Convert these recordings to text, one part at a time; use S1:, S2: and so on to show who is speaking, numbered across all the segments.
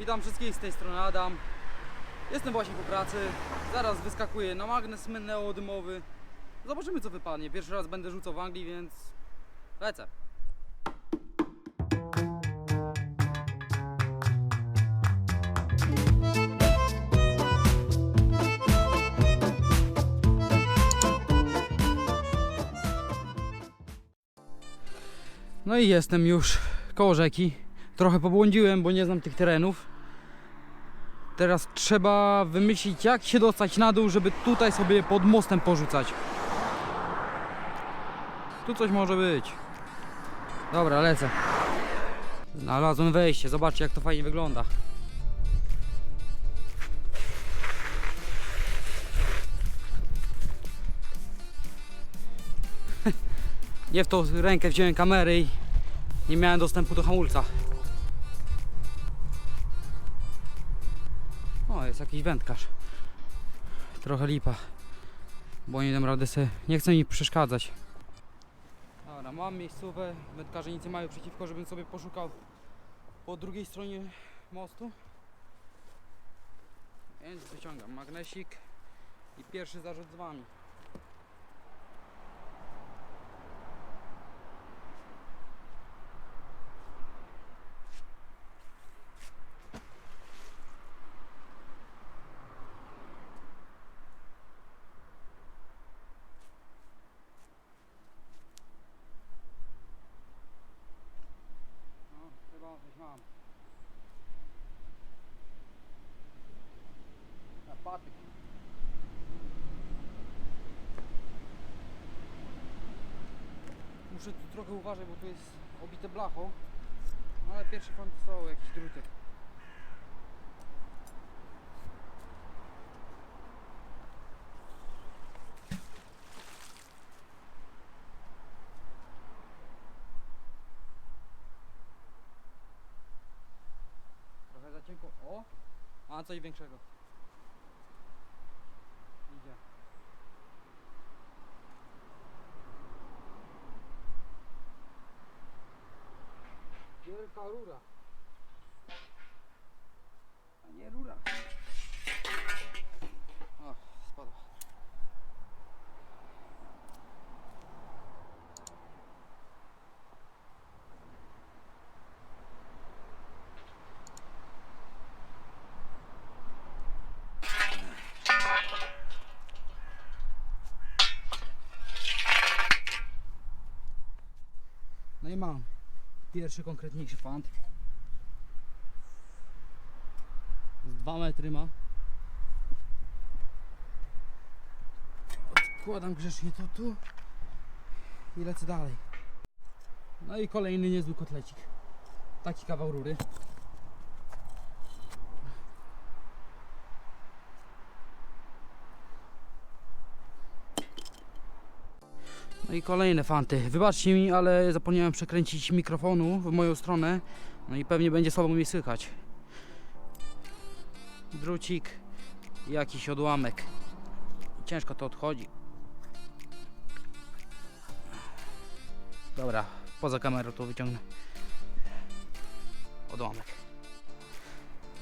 S1: Witam wszystkich z tej strony Adam. Jestem właśnie po pracy. Zaraz wyskakuję na magnes neodymowy. Zobaczymy co wypadnie. Pierwszy raz będę rzucał w Anglii, więc lecę. No i jestem już koło rzeki. Trochę pobłądziłem, bo nie znam tych terenów. Teraz trzeba wymyślić, jak się dostać na dół, żeby tutaj sobie pod mostem porzucać. Tu coś może być. Dobra, lecę. Znalazłem wejście, zobaczcie jak to fajnie wygląda. Nie w tą rękę wziąłem kamery i nie miałem dostępu do hamulca. Jest jakiś wędkarz. Trochę lipa. Bo nie dam rady sobie. Nie chcę mi przeszkadzać. Dobra, mam miejscówę. Wędkarze nic nie mają przeciwko, żebym sobie poszukał po drugiej stronie mostu. Więc wyciągam magnesik i pierwszy zarzut z wami. No, chyba coś mam. A patyk. Muszę tu trochę uważać, bo tu jest obite blachą. No, Ale pierwszy fan to są jakieś druty. Trochę za cienko. O! A coś większego. Aurora. Pierwszy konkretniejszy fant. Z 2 metry ma. Odkładam grzecznie to tu i lecę dalej. No i kolejny niezły kotlecik. Taki kawał rury. No i kolejne fanty. Wybaczcie mi, ale zapomniałem przekręcić mikrofonu w moją stronę. No i pewnie będzie słabo mnie słychać. Drucik jakiś odłamek. Ciężko to odchodzi. Dobra, poza kamerą to wyciągnę. Odłamek.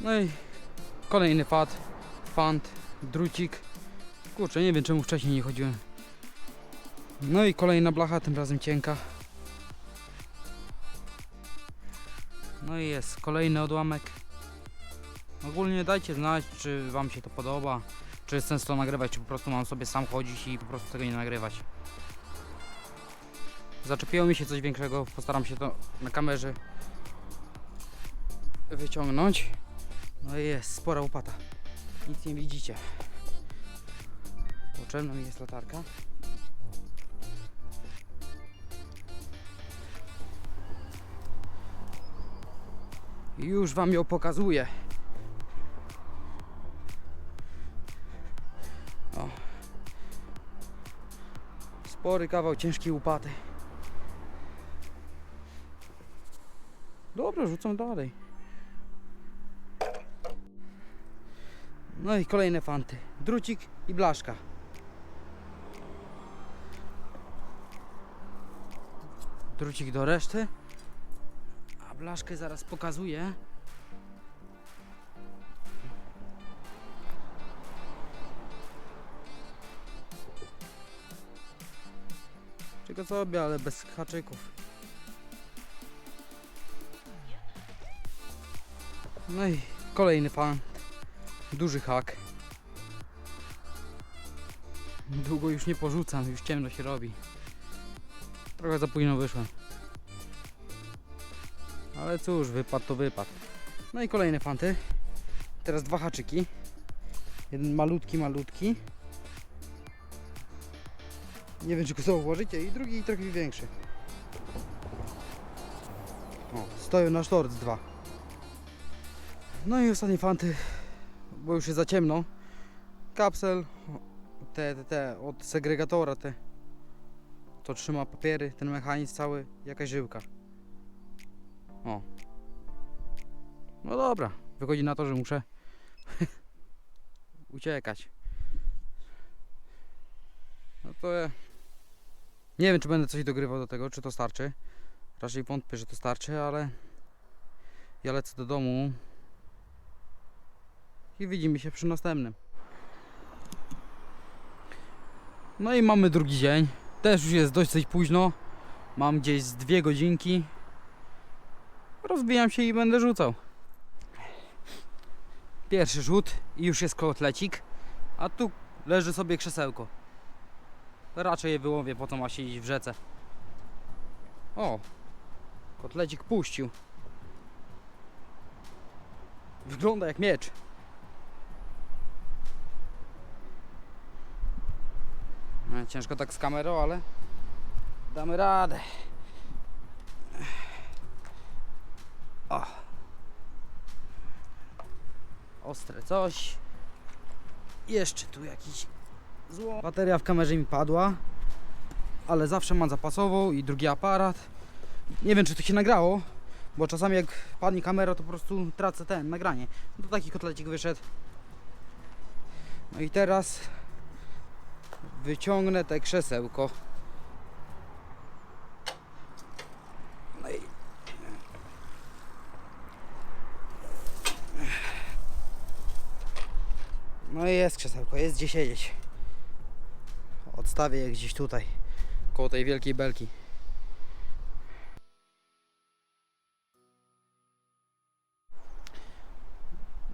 S1: No i kolejny fat, fant, drucik. Kurczę, nie wiem czemu wcześniej nie chodziłem. No i kolejna blacha, tym razem cienka. No i jest kolejny odłamek. Ogólnie dajcie znać, czy Wam się to podoba, czy jest sens to nagrywać, czy po prostu mam sobie sam chodzić i po prostu tego nie nagrywać. Zaczepiło mi się coś większego, postaram się to na kamerze wyciągnąć. No i jest spora łopata. Nic nie widzicie. Potrzebna mi jest latarka. Już wam ją pokazuję. O. Spory kawał ciężkiej łopaty. Dobra, rzucam dalej. No i kolejne fanty. Drucik i blaszka. Drucik do reszty. Blaszkę zaraz pokazuję. Czego sobie, ale bez haczyków. No i kolejny pan. Duży hak. Długo już nie porzucam, już ciemno się robi. Trochę za późno wyszłem. Ale cóż, wypad to wypad. No i kolejne fanty. Teraz dwa haczyki. Jeden malutki, malutki. Nie wiem, czy go zauważycie. I drugi trochę większy. O, stoją na sztorc dwa. No i ostatnie fanty, bo już jest za ciemno. Kapsel, te, te, te, od segregatora te. To trzyma papiery, ten mechanizm cały, jakaś żyłka. O. No dobra, wychodzi na to, że muszę uciekać. No to. Nie wiem, czy będę coś dogrywał do tego, czy to starczy. Raczej wątpię, że to starczy, ale ja lecę do domu i widzimy się przy następnym. No i mamy drugi dzień. Też już jest dosyć późno. Mam gdzieś z dwie godzinki. Rozbijam się i będę rzucał. Pierwszy rzut i już jest kotlecik. A tu leży sobie krzesełko. Raczej je wyłowię, po co ma siedzieć w rzece. O! Kotlecik puścił. Wygląda jak miecz. No, ciężko tak z kamerą, ale damy radę. O. Ostre coś. Jeszcze tu jakiś zło. Bateria w kamerze mi padła, ale zawsze mam zapasową i drugi aparat. Nie wiem, czy to się nagrało, bo czasami jak padnie kamera, to po prostu tracę ten nagranie. No to taki kotlecik wyszedł. No i teraz wyciągnę te krzesełko. No i... No i jest krzesełko, jest gdzie siedzieć. Odstawię je gdzieś tutaj, koło tej wielkiej belki.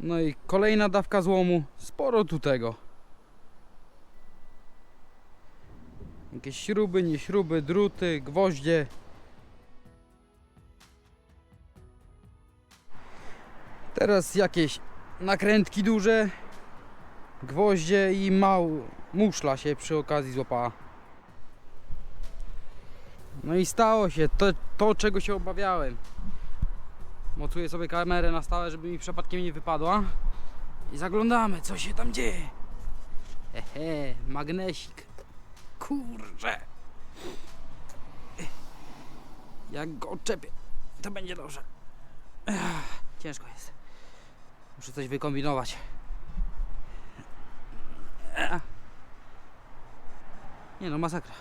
S1: No i kolejna dawka złomu, sporo tu tego. Jakieś śruby, nie śruby, druty, gwoździe. Teraz jakieś nakrętki duże, gwoździe i mał, muszla się przy okazji złapała. No i stało się to, to czego się obawiałem. Mocuję sobie kamerę na stałe, żeby mi przypadkiem nie wypadła. I zaglądamy, co się tam dzieje. Hehe, magnesik. Kurczę. Jak go odczepię, to będzie dobrze. Ciężko jest. Muszę coś wykombinować. Nie no, masakra.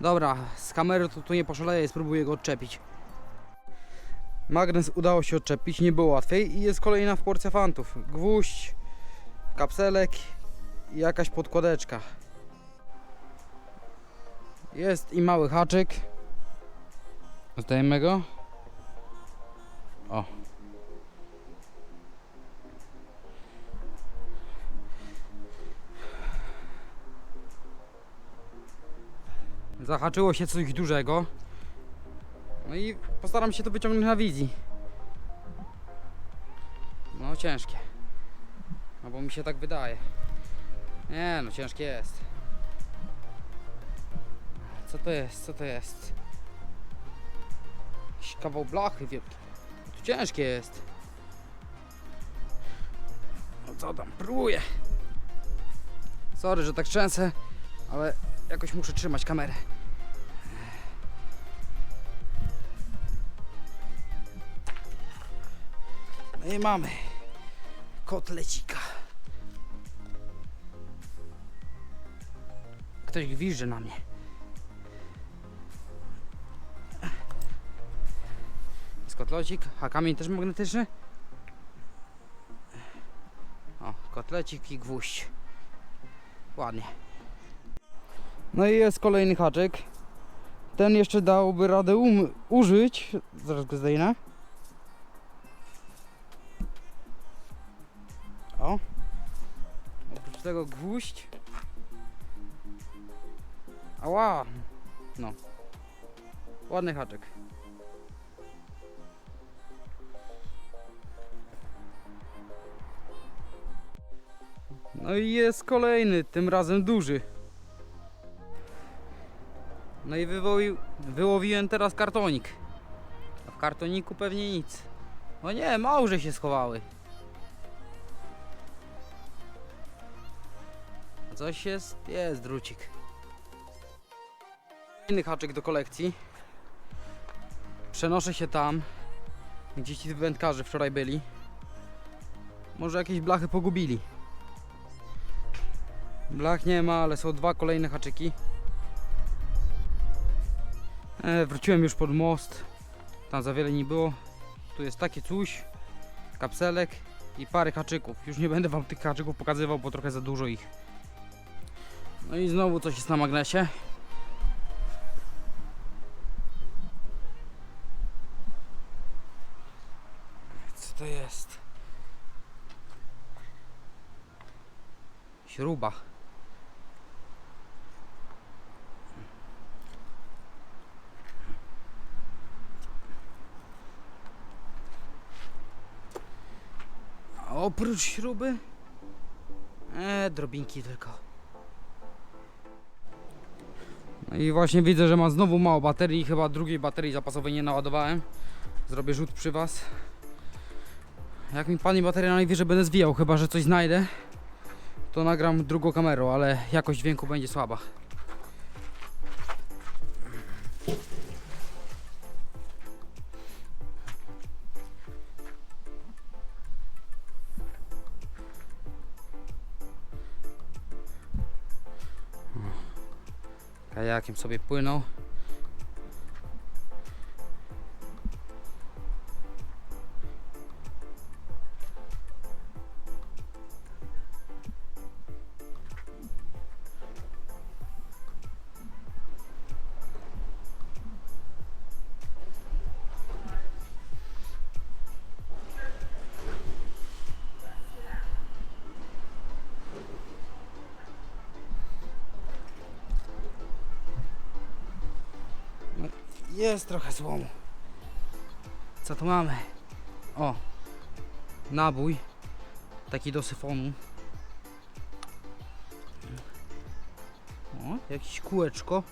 S1: Dobra, z kamery to tu nie poszaleję, spróbuję go odczepić. Magnes udało się odczepić, nie było łatwiej i jest kolejna w porcja fantów. Gwóźdź, kapselek i jakaś podkładeczka. Jest i mały haczyk. Zdajemy go. O. Zahaczyło się coś dużego. No i postaram się to wyciągnąć na wizji. No ciężkie. No bo mi się tak wydaje. Nie no, ciężkie jest. Co to jest? Co to jest? Jakiś kawał blachy wielki. To ciężkie jest. No co tam, próbuję. Sorry, że tak trzęsę, ale jakoś muszę trzymać kamerę. No i mamy kotlecika. Ktoś gwizdże na mnie. Kotlecik, a kamień też magnetyczny? O, kotlecik i gwóźdź. Ładnie. No i jest kolejny haczyk. Ten jeszcze dałby radę um- użyć. Zaraz go zdejmę. O. Oprócz tego gwóźdź. Ała. No. Ładny haczyk. No i jest kolejny, tym razem duży. No i wywoił, wyłowiłem teraz kartonik. A w kartoniku pewnie nic. O nie, małże się schowały. Coś jest, jest drucik. Inny haczyk do kolekcji. Przenoszę się tam, gdzie ci wędkarze wczoraj byli. Może jakieś blachy pogubili. Blach nie ma, ale są dwa kolejne haczyki. E, wróciłem już pod most. Tam za wiele nie było. Tu jest takie coś, kapselek i parę haczyków. Już nie będę wam tych haczyków pokazywał, bo trochę za dużo ich. No i znowu coś jest na magnesie. Co to jest? Śruba. Oprócz śruby? E, drobinki tylko. No i właśnie widzę, że ma znowu mało baterii. Chyba drugiej baterii zapasowej nie naładowałem. Zrobię rzut przy was. Jak mi pani bateria najwyżej będę zwijał, chyba że coś znajdę, to nagram drugą kamerą, ale jakość dźwięku będzie słaba. Kajakiem sobie płynął. Jest trochę złomu. Co tu mamy? O, nabój. Taki do syfonu. O, jakieś kółeczko.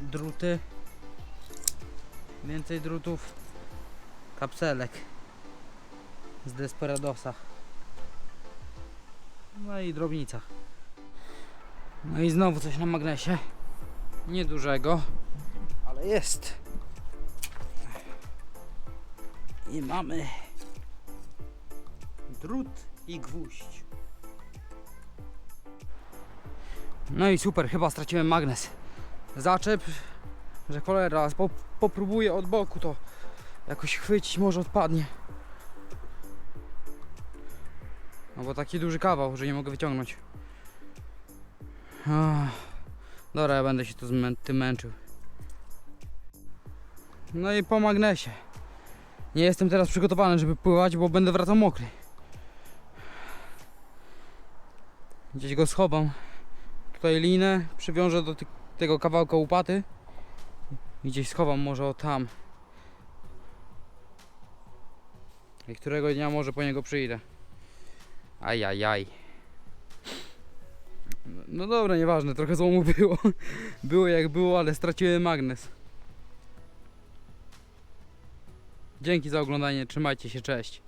S1: Druty. Więcej drutów. Kapselek. Z Desperadosa. No i drobnica. No i znowu coś na magnesie. Niedużego, ale jest. I mamy drut i gwóźdź. No i super, chyba straciłem magnes. Zaczep, że cholera, po, popróbuję od boku to jakoś chwycić, może odpadnie. No bo taki duży kawał, że nie mogę wyciągnąć. Dobra, ja będę się tu tym męczył. No i po magnesie. Nie jestem teraz przygotowany, żeby pływać, bo będę wracał mokry. Gdzieś go schowam. Tutaj linę przywiążę do tego kawałka łopaty. Gdzieś schowam może o tam. I którego dnia może po niego przyjdę. Ajajaj. No, no dobra, nieważne, trochę złomu było. Było jak było, ale straciłem magnes. Dzięki za oglądanie, trzymajcie się, cześć.